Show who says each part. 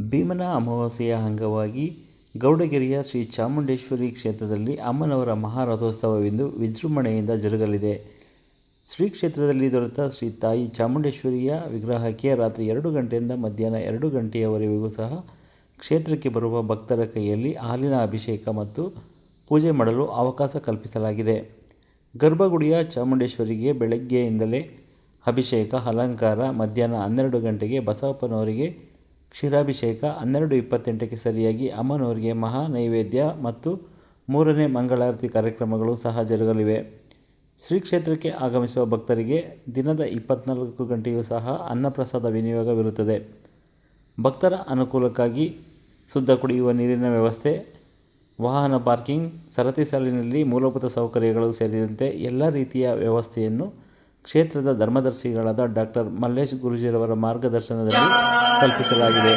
Speaker 1: ಭೀಮನ ಅಮಾವಾಸ್ಯೆಯ ಅಂಗವಾಗಿ ಗೌಡಗೆರೆಯ ಶ್ರೀ ಚಾಮುಂಡೇಶ್ವರಿ ಕ್ಷೇತ್ರದಲ್ಲಿ ಅಮ್ಮನವರ ಮಹಾರಥೋತ್ಸವವಿಂದು ವಿಜೃಂಭಣೆಯಿಂದ ಜರುಗಲಿದೆ. ಶ್ರೀ ಕ್ಷೇತ್ರದಲ್ಲಿ ದೊರೆತ ಶ್ರೀ ತಾಯಿ ಚಾಮುಂಡೇಶ್ವರಿಯ ವಿಗ್ರಹಕ್ಕೆ ರಾತ್ರಿ ಎರಡು ಗಂಟೆಯಿಂದ ಮಧ್ಯಾಹ್ನ ಎರಡು ಗಂಟೆಯವರೆಗೂ ಸಹ ಕ್ಷೇತ್ರಕ್ಕೆ ಬರುವ ಭಕ್ತರ ಕೈಯಲ್ಲಿ ಹಾಲಿನ ಅಭಿಷೇಕ ಮತ್ತು ಪೂಜೆ ಮಾಡಲು ಅವಕಾಶ ಕಲ್ಪಿಸಲಾಗಿದೆ. ಗರ್ಭಗುಡಿಯ ಚಾಮುಂಡೇಶ್ವರಿಗೆ ಬೆಳಗ್ಗೆಯಿಂದಲೇ ಅಭಿಷೇಕ, ಅಲಂಕಾರ, ಮಧ್ಯಾಹ್ನ ಹನ್ನೆರಡು ಗಂಟೆಗೆ ಬಸವಪ್ಪನವರಿಗೆ ಕ್ಷೀರಾಭಿಷೇಕ ಹನ್ನೆರಡು ಇಪ್ಪತ್ತೆಂಟಕ್ಕೆ ಸರಿಯಾಗಿ ಅಮ್ಮನವರಿಗೆ ಮಹಾ ನೈವೇದ್ಯ ಮತ್ತು ಮೂರನೇ ಮಂಗಳಾರತಿ ಕಾರ್ಯಕ್ರಮಗಳು ಸಹ ಜರುಗಲಿವೆ. ಶ್ರೀ ಕ್ಷೇತ್ರಕ್ಕೆ ಆಗಮಿಸುವ ಭಕ್ತರಿಗೆ ದಿನದ ಇಪ್ಪತ್ನಾಲ್ಕು ಗಂಟೆಯೂ ಸಹ ಅನ್ನಪ್ರಸಾದ ವಿನಿಯೋಗವಿರುತ್ತದೆ. ಭಕ್ತರ ಅನುಕೂಲಕ್ಕಾಗಿ ಶುದ್ಧ ಕುಡಿಯುವ ನೀರಿನ ವ್ಯವಸ್ಥೆ, ವಾಹನ ಪಾರ್ಕಿಂಗ್, ಸರತಿ ಸಾಲಿನಲ್ಲಿ ಮೂಲಭೂತ ಸೌಕರ್ಯಗಳು ಸೇರಿದಂತೆ ಎಲ್ಲ ರೀತಿಯ ವ್ಯವಸ್ಥೆಯನ್ನು ಕ್ಷೇತ್ರದ ಧರ್ಮದರ್ಶಿಗಳಾದ ಡಾಕ್ಟರ್ ಮಲ್ಲೇಶ್ ಗುರೂಜಿರವರ ಮಾರ್ಗದರ್ಶನದಲ್ಲಿ ಕಲ್ಪಿಸಲಾಗಿದೆ.